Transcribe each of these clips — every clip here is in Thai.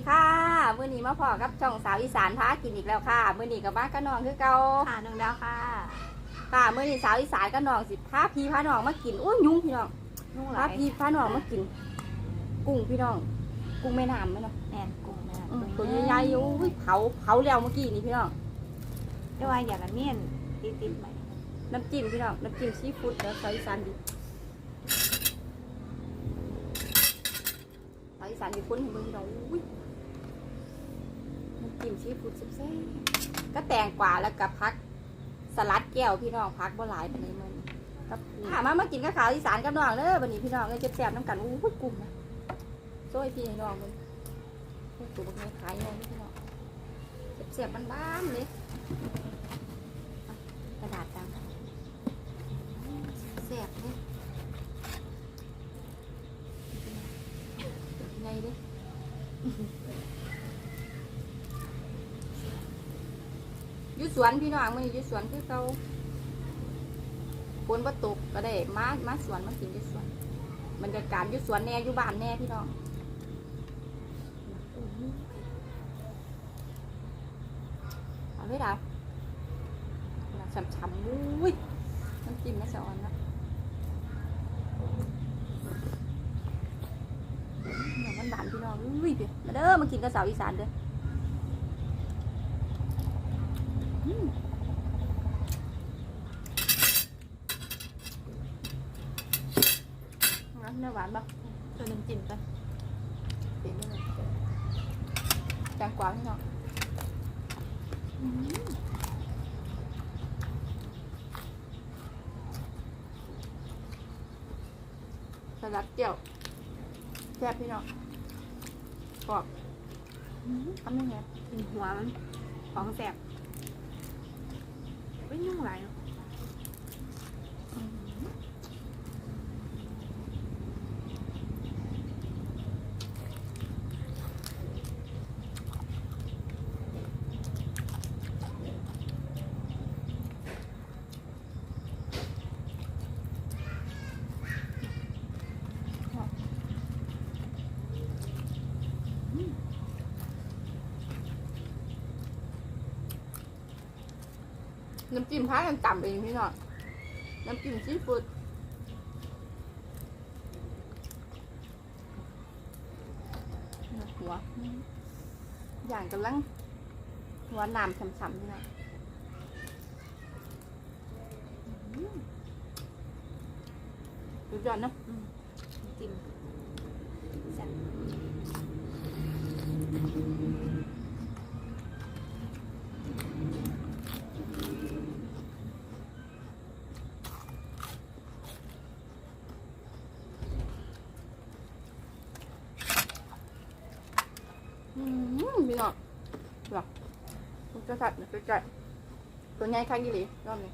ดีค่ะมื้อนี้มาพอกับช่องสาวอีสานพากินอีกแล้วค่ะมื้อนี้กับบ้านกับน้องคือเก่าค่ะน้องดาวค่ะค่ะมื้อนี้สาวอีสานกับน้องสิพาพี่พาน้องมากินอุ้ยยุงพี่น้องนุ่งไหลพาพี่พาน้องมากิน กุ้งพี่น้อง กุ้งแม่น้ำไหมเนาะแมนกุ้งแม่อืมตัวใหญ่ๆอยู่อุ้ยเผาเผาแล้วเมื่อกี้นี่พี่น้องด้วยว่าอย่างละเมียนติดติดๆไหมน้ำจิ้มพี่น้องน้ำจิ้มซีฟู้ดแล้วสาวอีสานดิสาวอีสานดิคุ้นเห็นเบิ่งพี่น้องอุ้ยน้ำ จิ้มซีฟู้ดแซ่บๆก็แตงกวาแล้วกับพักสลัดแก้วพี่น้องพักบ่หลายปานนี้มันกับถามมามากินกับข้าวอีสานกับน้องเด้อวันนี้พี่น้องเอ้ยแซ่บๆน้ำกันอู้หูกุ้งนะโซ่ยพี่ให้น้องมึงตัวบักนี้ขายยังพี่น้องแซ่บๆบ้านๆเลยอะกระดาษดำแซ่บเนี่ยไงเด้อ ยู่สวนพี่น้องมันยู่สวนคือเก่าฝนบ่ตกก็ได้มามาสวนมากินยู่สวนบรรยากาศยู่สวนแน่ยู่บ้านแน่พี่น้องเอาเลยดาวช้ำๆอุ้ยน้ำจิ้มไม่สะออนนะมันหวานพี่น้องอุ้ยเดี๋ยวมาเด้อมากินกับสาวอีสานเด้ออืม น้ำเนื้อหวานปะตัวน้ำจิ้มกันเปลี่ยนเลยแตงกวาพี่น้องสลัดเจียวแซ่บพี่น้องกรอบอืมทำยังไงกินหัวมันของแสบ ไม่นุ่งไหลเนอะ อืม น้ำจิ้มพากันต่ำเองพี่น้องน้ำจิ้มซีฟู้ดหัว อย่างกำลังหัวน้ำฉ่ำๆพี่น้องอืมสุดยอดเนะ อืมน้ำจิ้มแซ่บ อืม พี่น้องหรอมันจะสัตว์จะใจตัวใหญ่ข้างยี่หลีรอบนี้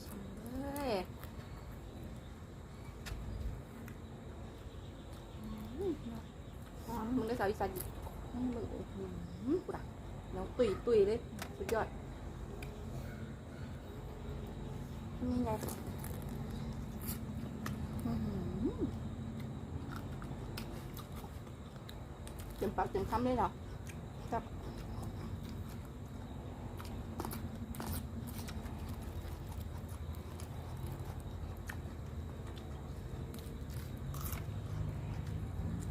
ฉ่ำๆเลยอืม หอม มึงได้ สาวอีสานอีกมึงโอ้โหกูดักน้องตุยตุยเลยสุดยอดนี่ไงเต็มปากเต็มคำเลยเหรอครับ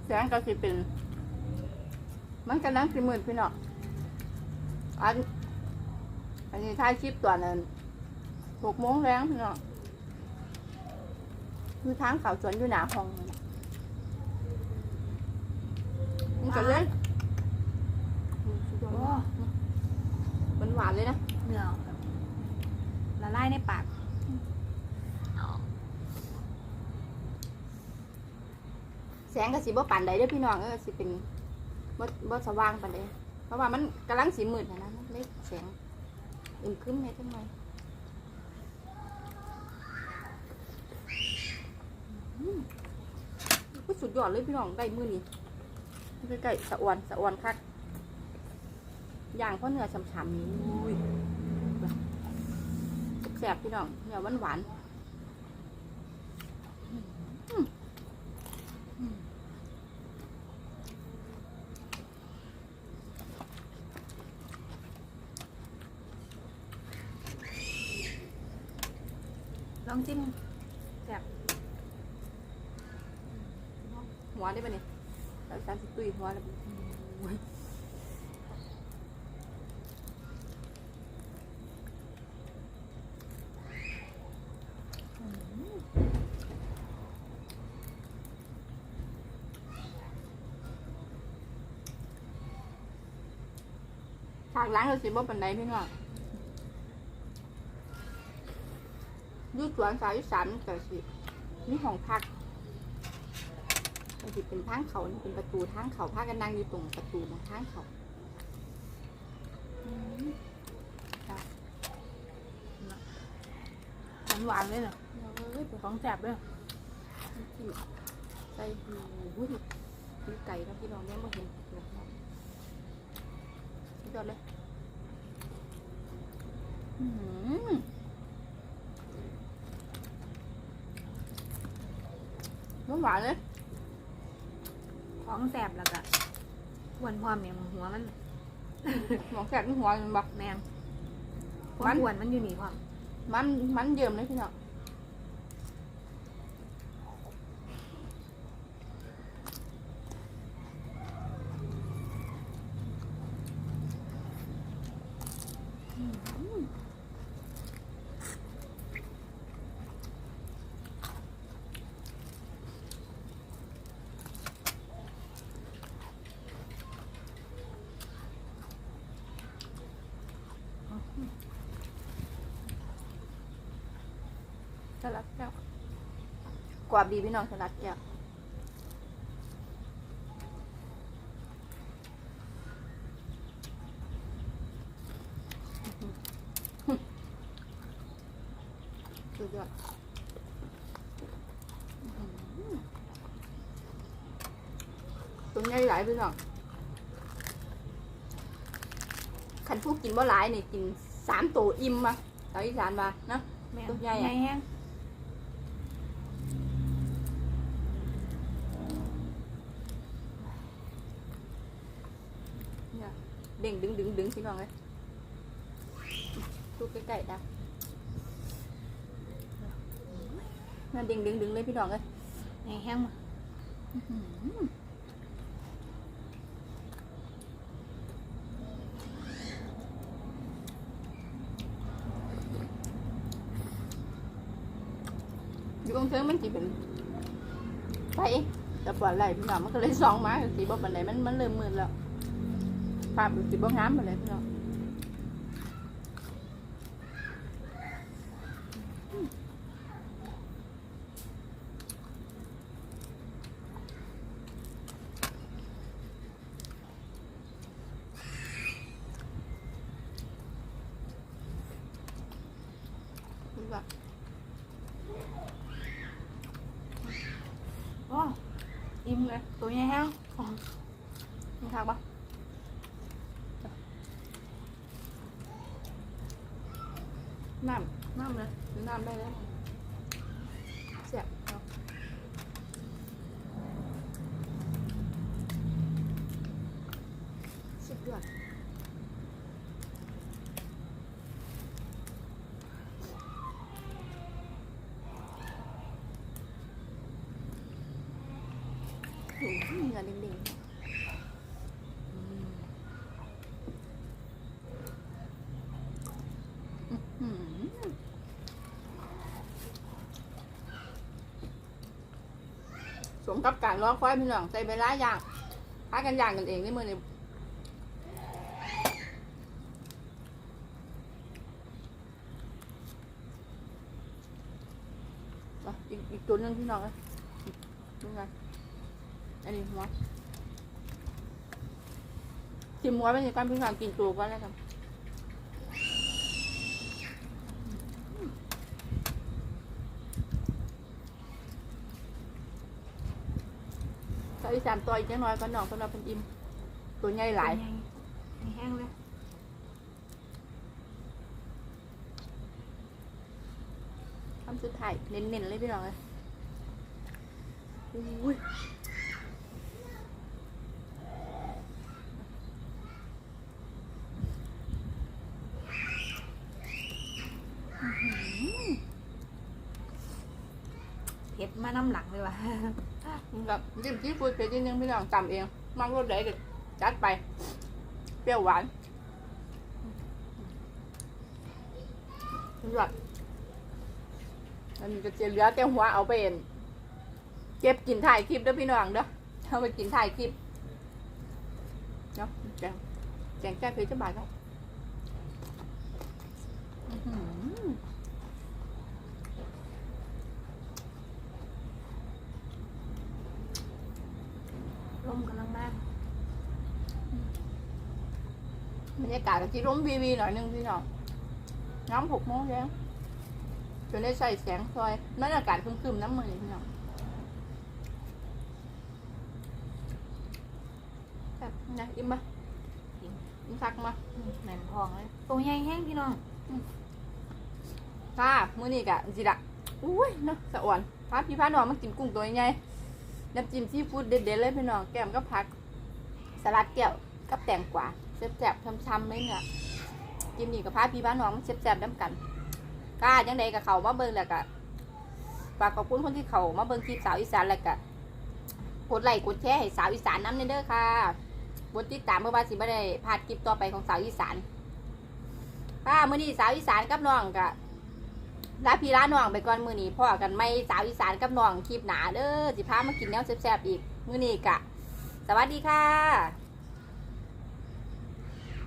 แสงก็สิเป็น มันกำลังสิหมื่นพี่น้องอัน อันนี้ถ่ายคลิปตัวนั้นหกโมงแรงพี่น้องคือทางเขาสวนอยู่หนาห้องนั่นน่ะมันก็เลยอืมสุดยอดโอ้มันหวานเลยนะเนื้อแบบละลายในปาก แสงก็สิบ่ปั่นใดเด้อพี่น้องเออสิเป็น บ่บ่สว่างปานใดเพราะว่ามันกำลังสีมืดนะนะมันเลยแสงอึมครึ้มแม่จังไงอืมสุดยอดเลยพี่น้องได้มือนี้ใกล้ๆสะอวนสะอวนคักย่างเพราะเนื้อฉ่ำๆนี่อุ้ยแซ่บพี่น้องเนื้อหวานๆอืมอืม ลองจิ้มแบบ หัวได้ปะเนี่ยสามสามสิบ ตุยหัวแล้วโอ้ยฉากล้างเราสิบ่ปันไดพี่น้องยุดสวนสาวอยุสามเกิดสินี่ของพัก มันสิเป็นทางเขานี่เป็นประตูทางเขาพากันนั่งอยู่ตรงประตูของทางเขาอืมหวานๆเลยเนาะเอ้ยของแสบเลยที่ใส่หูหุ้ยมีไก่นะพี่น้องเนี่ยมาเห็นเดี๋ยวนะสุดยอดเลยอื้อหือมันหวานเลย ของแสบแล้วก็หวานพร้อมเนี่ยหัวมันหมองแสบที่หัวมันบักแมงมัมันนหวานมันอยู่นี่พร้อมมันมันเยิ้มเลยพี่น้อง สลัดแก้วกวาดดีพี่น้องสลัดแก้วสุดยอดตัวใหญ่หลายพี่น้องขันผู้กินบ่หลายนี่กินสามตัวอิ่มมาสาวอีสานมาเนาะแมงตัวใหญ่อะ แห้ง เนี่ยเด้งดึงดึงดึงพี่น้องเลยดูใกล้ๆนะนั่นเด้งดึงดึงเลยพี่น้องเลยแห้งมาอยู่ตรงเชิงมันจีเป็นไปแต่ปล่อยไหลพี่น้องมันก็เลยซองมาสีบ่ปันไหนมันมันเริ่มมืดแล้ว ภาพสีบ่งามไปเลยพี่น้องดูว่าโอ้อิ่มเลยตัวใหญ่แห้ง มีทางปะ น้ำน้ำเลยน้ำได้แล้วเสียบเอาสุดยอดโอ้โหเหงื่อเด้งๆ อื้อหือสม กับการร้องคอยพี่น้องใส่เวลาอย่างพากันอย่างกันเองในมือนี่อีกอีกตัวนึงพี่น้องเลยนี่ไงอันนี้หัวชิมหัวไปในการพี่น้องกินตัวก่อนแล้วกัน สาว อีสานตัวอีกจังน้อยก็น้องสำหรับเป็นอิ่มตัวใหญ่หลายเป็นไงมีแห้งเลยคำสุดท้ายเน้นๆเลยพี่น้องเลยอุ้ยอื้อหือ เผ็ดมาน้ำหลังเลยว่ะแบบจิ้มซีฟู้ดเผ็ดนิดนึงพี่น้องตำเองมักรสไหนก็จัดไป เปรี้ยวหวานยอดอันนี้ก็จะเหลือแต่หัวเอาไปเองเก็บกินถ่ายคลิปเด้อพี่น้องเด้อเอาไปกินถ่ายคลิปเนาะแกงแกงแก้เผ็ดจะบาดแล้วอหือ ลมกำลังมา บรร ยากาศก็ที่ร่มวีวีหน่อยหนึงพี่น้องน้ำหกโมงแล้วจนได้ใส่แสงซอยนั่นอากาศครึมๆน้ำมือนี่พี่น้องแบบนะอิ่มปะอิ่มคักมาอืมแหนมทองเลยตัวใหญ่แห้งพี่น้องค่ะมื้อนี้กะจิละอุ้ยเนาะสะอ่อนพาพี่พาน้องมากินกุ้งตัวใหญ่น้ำจิ้มซีฟู้ดเด็ดๆเลยพี่น้องแก้มก็พักสลัดแก้วกับแตงกวา แซ่บๆช้ำๆเลยเนี่ยกินนี่กับพาพี่พาน้องมาแซ่บๆน้ำกันก้าจังใดกับเขามาเบิ่งแล้วก็ฝากขอบคุณคนที่เขามาเบิ่งคลิปสาวอีสานแล้วก็กดไลค์กดแชร์ให้สาวอีสานน้ำเด้อค่ะกดติดตามเพื่อว่าสิไม่ได้พลาดคลิปต่อไปของสาวอีสานค่ะมื้อนี้สาวอีสานกับน้องก็ลาพี่ลาน้องไปก่อนมือนี้พ่อกันไม่สาวอีสานกับน้องคลิปหนาเด้อสิพามากินแนวแซ่บๆอีกมือนี้กะ สวัสดีค่ะ